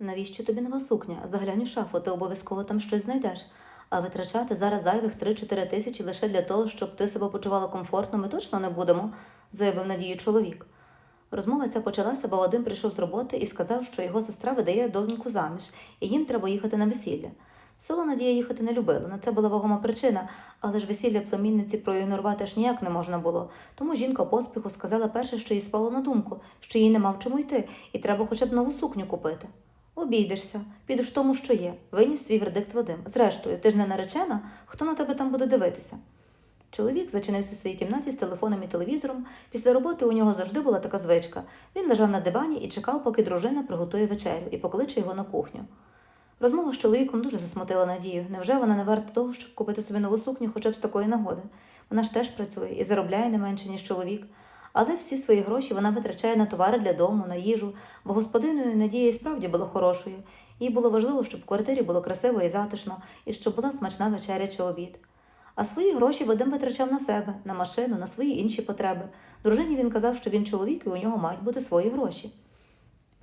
Навіщо тобі нова сукня? Заглянь у шафу, ти обов'язково там щось знайдеш. А витрачати зараз зайвих 3-4 тисячі лише для того, щоб ти себе почувала комфортно, ми точно не будемо, заявив надію чоловік. Розмова ця почалася, бо Вадим прийшов з роботи і сказав, що його сестра видає доньку заміж, і їм треба їхати на весілля. В село Надія їхати не любила, на це була вагома причина, але ж весілля племінниці проігнорувати аж ніяк не можна було. Тому жінка поспіху сказала перше, що їй спало на думку, що їй нема в чому йти, і треба хоча б нову сукню купити. Обійдешся, підеш тому, що є, виніс свій вердикт Вадим. Зрештою, ти ж не наречена, хто на тебе там буде дивитися? Чоловік зачинився в своїй кімнаті з телефоном і телевізором. Після роботи у нього завжди була така звичка. Він лежав на дивані і чекав, поки дружина приготує вечерю і покличе його на кухню. Розмова з чоловіком дуже засмутила Надію. Невже вона не варта того, щоб купити собі нову сукню хоча б з такої нагоди? Вона ж теж працює і заробляє не менше, ніж чоловік. Але всі свої гроші вона витрачає на товари для дому, на їжу, бо господиною Надія і справді була хорошою. Їй було важливо, щоб в квартирі було красиво і затишно, і щоб була смачна вечеря чи обід. А свої гроші Вадим витрачав на себе, на машину, на свої інші потреби. Дружині він казав, що він чоловік і у нього мають бути свої гроші.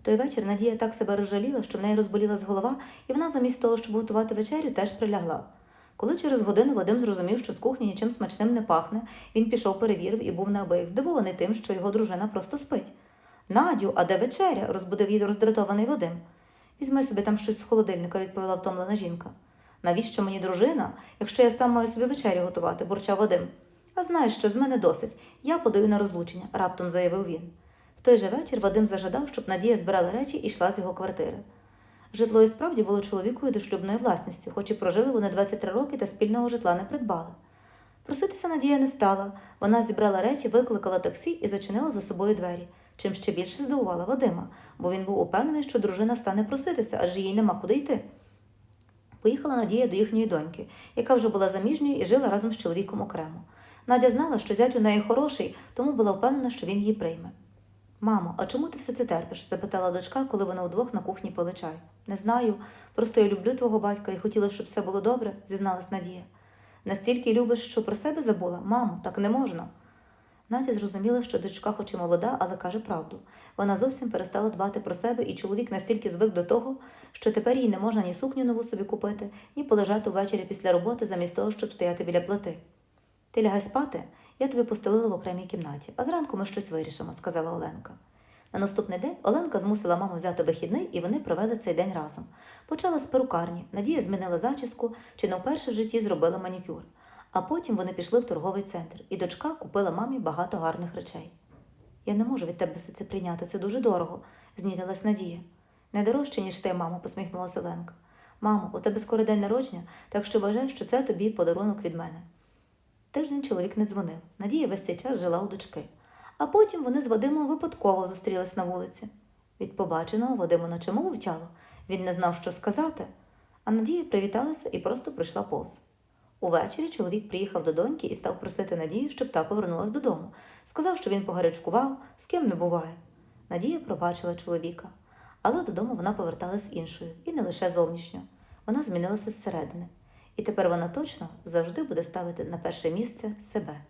В той вечір Надія так себе розжаліла, що в неї розболілась голова, і вона замість того, щоб готувати вечерю, теж прилягла. Коли через годину Вадим зрозумів, що з кухні нічим смачним не пахне, він пішов перевірив і був неабияк здивований тим, що його дружина просто спить. Надю, а де вечеря? розбудив її роздратований Вадим. Візьми собі там щось з холодильника, відповіла втомлена жінка. Навіщо мені дружина, якщо я сам маю собі вечерю готувати, бурчав Вадим. А знаєш що, з мене досить. Я подаю на розлучення, раптом заявив він. В той же вечір Вадим зажадав, щоб Надія збирала речі і йшла з його квартири. Житло і справді було чоловікою дошлюбною власністю, хоч і прожили вони 23 роки та спільного житла не придбали. Проситися Надія не стала. Вона зібрала речі, викликала таксі і зачинила за собою двері, чим ще більше здивувала Вадима, бо він був упевнений, що дружина стане проситися, адже їй нема куди йти. Поїхала Надія до їхньої доньки, яка вже була заміжньою і жила разом з чоловіком окремо. Надя знала, що зять у неї хороший, тому була впевнена, що він її прийме. Мамо, а чому ти все це терпиш? запитала дочка, коли вони удвох на кухні пили чай. Не знаю, просто я люблю твого батька і хотіла, щоб все було добре, зізналась Надія. Настільки любиш, що про себе забула? Мамо, так не можна. Надя зрозуміла, що дочка хоч і молода, але каже правду. Вона зовсім перестала дбати про себе, і чоловік настільки звик до того, що тепер їй не можна ні сукню нову собі купити, ні полежати ввечері після роботи, замість того, щоб стояти біля плити. Ти лягай спати, я тобі постелила в окремій кімнаті, а зранку ми щось вирішимо, сказала Оленка. На наступний день Оленка змусила маму взяти вихідний, і вони провели цей день разом. Почала з перукарні, Надія змінила зачіску, чи не вперше в житті зробила манікюр. А потім вони пішли в торговий центр, і дочка купила мамі багато гарних речей. Я не можу від тебе все це прийняти, це дуже дорого, знітилась Надія. Не дорожче, ніж ти, мамо, посміхнулася Оленка. Мамо, у тебе скоро день народження, так що вважай, що це тобі подарунок від мене. Тиждень чоловік не дзвонив. Надія весь цей час жила у дочки. А потім вони з Вадимом випадково зустрілись на вулиці. Від побаченого Вадиму наче мову втяло. Він не знав, що сказати. А Надія привіталася і просто прийшла повз. Увечері чоловік приїхав до доньки і став просити Надію, щоб та повернулась додому. Сказав, що він погарячкував, з ким не буває. Надія пробачила чоловіка, але додому вона поверталась іншою, і не лише зовнішньо. Вона змінилася зсередини. І тепер вона точно завжди буде ставити на перше місце себе.